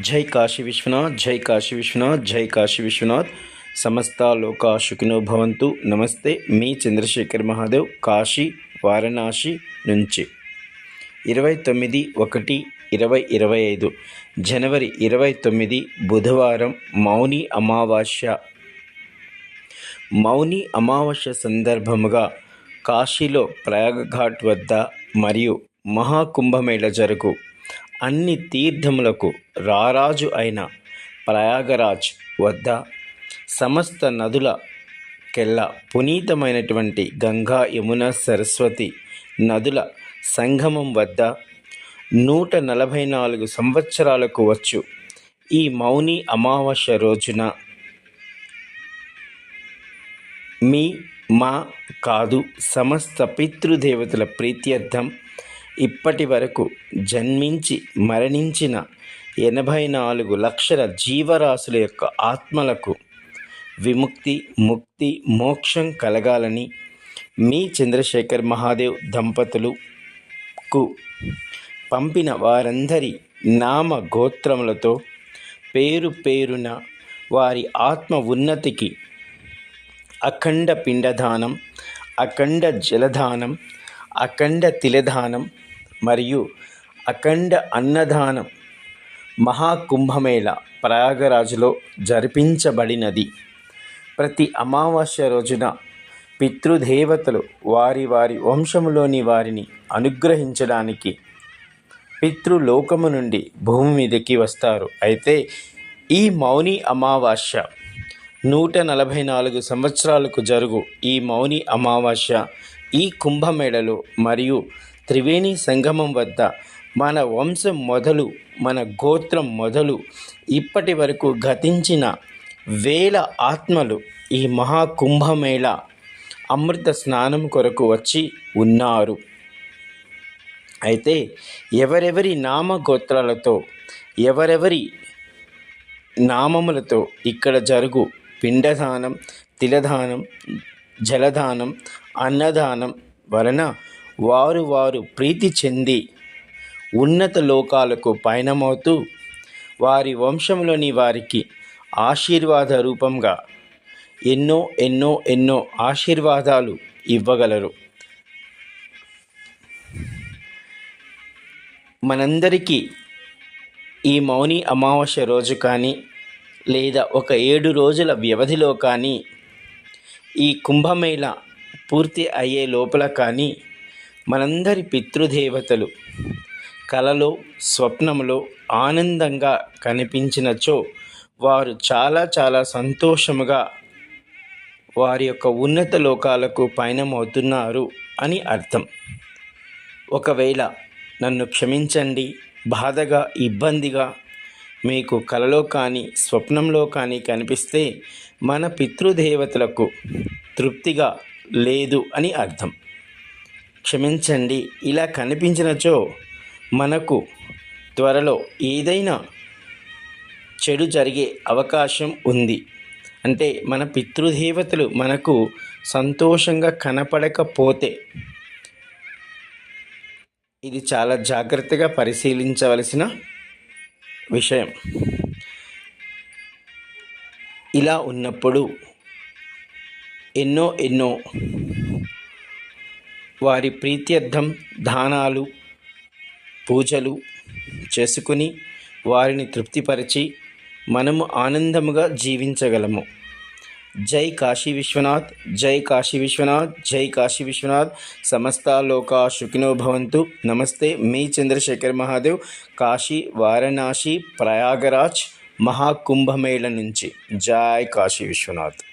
జై కాశీ విశ్వనాథ్ జై కాశీ విశ్వనాథ్ జై కాశీ విశ్వనాథ్. సమస్త లోకా సుఖినో భవంతు. నమస్తే మీ చంద్రశేఖర్ మహాదేవ్ కాశీ వారణాసి నుంచి. ఇరవై తొమ్మిది ఒకటి ఇరవై ఇరవై ఐదు. జనవరి ఇరవై తొమ్మిది బుధవారం మౌని అమావాస్య. మౌని అమావాస్య సందర్భముగా కాశీలో ప్రయాగఘాట్ వద్ద మరియు మహాకుంభమేళ జరుగు. అన్ని తీర్థములకు రారాజు అయిన ప్రయాగరాజ్ వద్ద సమస్త నదుల కెల్లా పునీతమైనటువంటి గంగా యమున సరస్వతి నదుల సంగమం వద్ద నూట నలభై నాలుగు సంవత్సరాలకు వచ్చు. ఈ మౌని అమావాస్య రోజున మీ మా కాదు సమస్త పితృదేవతల ప్రీత్యర్థం ఇప్పటి వరకు జన్మించి మరణించిన ఎనభై నాలుగు లక్షల జీవరాశుల యొక్క ఆత్మలకు విముక్తి ముక్తి మోక్షం కలగాలని మీ చంద్రశేఖర్ మహాదేవ్ దంపతులుకు పంపిన వారందరి నామ గోత్రములతో పేరు పేరున వారి ఆత్మ ఉన్నతికి అఖండ పిండదానం అఖండ జలదానం అఖండ తిలదానం మరియు అఖండ అన్నదానం మహాకుంభమేళ ప్రయాగరాజులో జరిపించబడినది. ప్రతి అమావాస్య రోజున పితృదేవతలు వారి వారి వంశములోని వారిని అనుగ్రహించడానికి పితృలోకము నుండి భూమి మీదకి వస్తారు. అయితే ఈ మౌని అమావాస్య నూట నలభై నాలుగు సంవత్సరాలకు జరుగు ఈ మౌని అమావాస్య ఈ కుంభమేళలో మరియు త్రివేణి సంగమం వద్ద మన వంశం మొదలు మన గోత్రం మొదలు ఇప్పటి వరకు గతించిన వేల ఆత్మలు ఈ మహాకుంభమేళ అమృత స్నానం కొరకు వచ్చి ఉన్నారు. అయితే ఎవరెవరి నామ గోత్రాలతో ఎవరెవరి నామములతో ఇక్కడ జరుగు పిండదానం తిలదానం జలదానం అన్నదానం వలన వారు వారు ప్రీతి చెంది ఉన్నత లోకాలకు పయనమవుతూ వారి వంశంలోని వారికి ఆశీర్వాద రూపంగా ఎన్నో ఎన్నో ఎన్నో ఆశీర్వాదాలు ఇవ్వగలరు. మనందరికీ ఈ మౌని అమావాస్య రోజు కానీ లేదా ఒక ఏడు రోజుల వ్యవధిలో కానీ ఈ కుంభమేళ పూర్తి అయ్యే లోపల కానీ మనందరి పితృదేవతలు కలలో స్వప్నంలో ఆనందంగా కనిపించినచో వారు చాలా చాలా సంతోషముగా వారి యొక్క ఉన్నత లోకాలకు పయనమవుతున్నారు అని అర్థం. ఒకవేళ నన్ను క్షమించండి బాధగా ఇబ్బందిగా మీకు కలలో కానీ స్వప్నంలో కానీ కనిపిస్తే మన పితృదేవతలకు తృప్తిగా లేదు అని అర్థం. క్షమించండి. ఇలా కనిపించినచో మనకు త్వరలో ఏదైనా చెడు జరిగే అవకాశం ఉంది. అంటే మన పితృదేవతలు మనకు సంతోషంగా కనపడకపోతే ఇది చాలా జాగ్రత్తగా పరిశీలించవలసిన విషయం. ఇలా ఉన్నప్పుడు ఎన్నో ఎన్నో వారి ప్రీత్యర్థం దానాలు పూజలు చేసుకుని వారిని తృప్తిపరిచి మనము ఆనందముగా జీవించగలము. జై కాశీ విశ్వనాథ్ జై కాశీ విశ్వనాథ్ జై కాశీ విశ్వనాథ్. సమస్త లోకా సుఖినో భవంతు. నమస్తే మీ చంద్రశేఖర్ మహాదేవ్. కాశీ వారణాసి ప్రయాగరాజ్ మహాకుంభమేళ నుంచి. జై కాశీ విశ్వనాథ్.